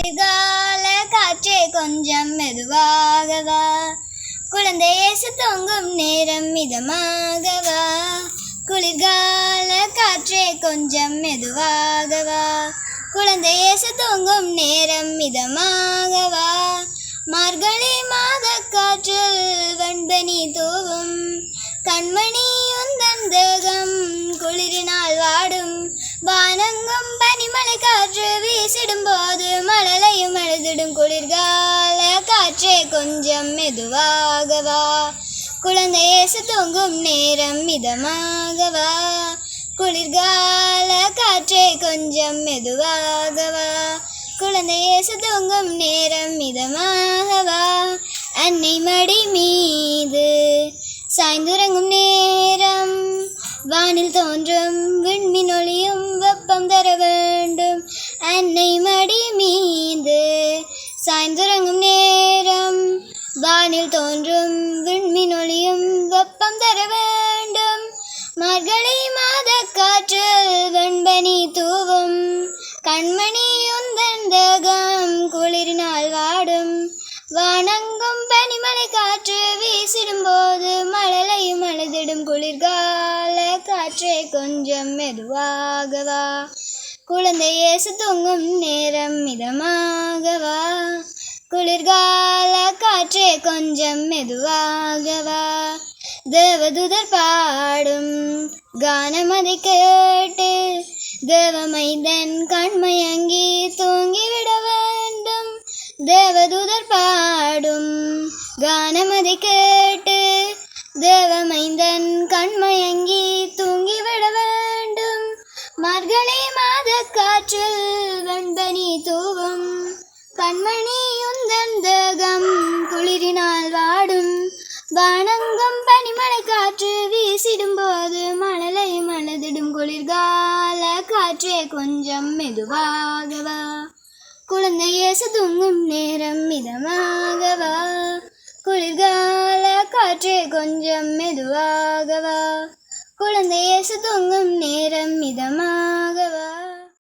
குளிர்கால காற்றே கொஞ்சம் மெதுவாகவா? குழந்தை இயேசு தூங்கும் நேரம் மிதமாகவா? குளிர்கால காற்றே கொஞ்சம் மெதுவாகவா? குழந்தை இயேசு தூங்கும் நேரம் மிதமாகவா? மார்கழி மாத காற்றில் வண்பனி தூவும். கண்மணி உந்தன் தேகம் குளிரினால் வாடும். வானங்கும் பனிமலை காற்று வீசிடும் போது பொழுதிடும் குளிர்கால காற்றே கொஞ்சம் மெதுவாகவா? குழந்தை இயேசு தூங்கும் நேரம் மிதமாகவா? குளிர்கால காற்றே கொஞ்சம் மெதுவாகவா? குழந்தை இயேசு தூங்கும் நேரம் மிதமாகவா? அன்னை மடி மீது சாய்ந்துறங்கும் நேரம். வானில் தோன்றும் விண்மின் ஒளியும் வெப்பம் தர வேண்டும். அன்னை மடி வேண்டும். தோன்றும் விண்மின் ஒளியும் வெப்பம் தர வேண்டும். மார்கழி மாத காற்றில் வெண்பனி தூவும். கண்மணி உந்தன் தேகம் குளிரினால் வாடும். வானங்கும் பனிமலை காற்று வீசிடும் போது மழலையும் அழுதிடும் குளிர்கால காற்றே கொஞ்சம் மெதுவாகவா. குழந்தை ஏசு தூங்கும் நேரம் மிதமாகவா. குளிர்கால காற்றே கொஞ்சம் மெதுவாகவா? தேவதுதர் பாடும் கானம் அதை கேட்டு தேவமைதன் கண்மயங்கி தூங்கிவிட வேண்டும். தேவதூதர் பாடும் கானம் அதை கேட்டு தேவமைந்தன் கண்மயங்கி தூங்கிவிட வேண்டும். மார்கழி மாத காற்றில் வெண்பனி தூவும் கண்மணி காற்றே கொஞ்சம் மெதுவாகவா? குழந்தையே இயேசு நேரம் மிதமாகவா? குளிர்கால காற்றே கொஞ்சம் மெதுவாகவா? குழந்தையே இயேசு நேரம் மிதமாகவா?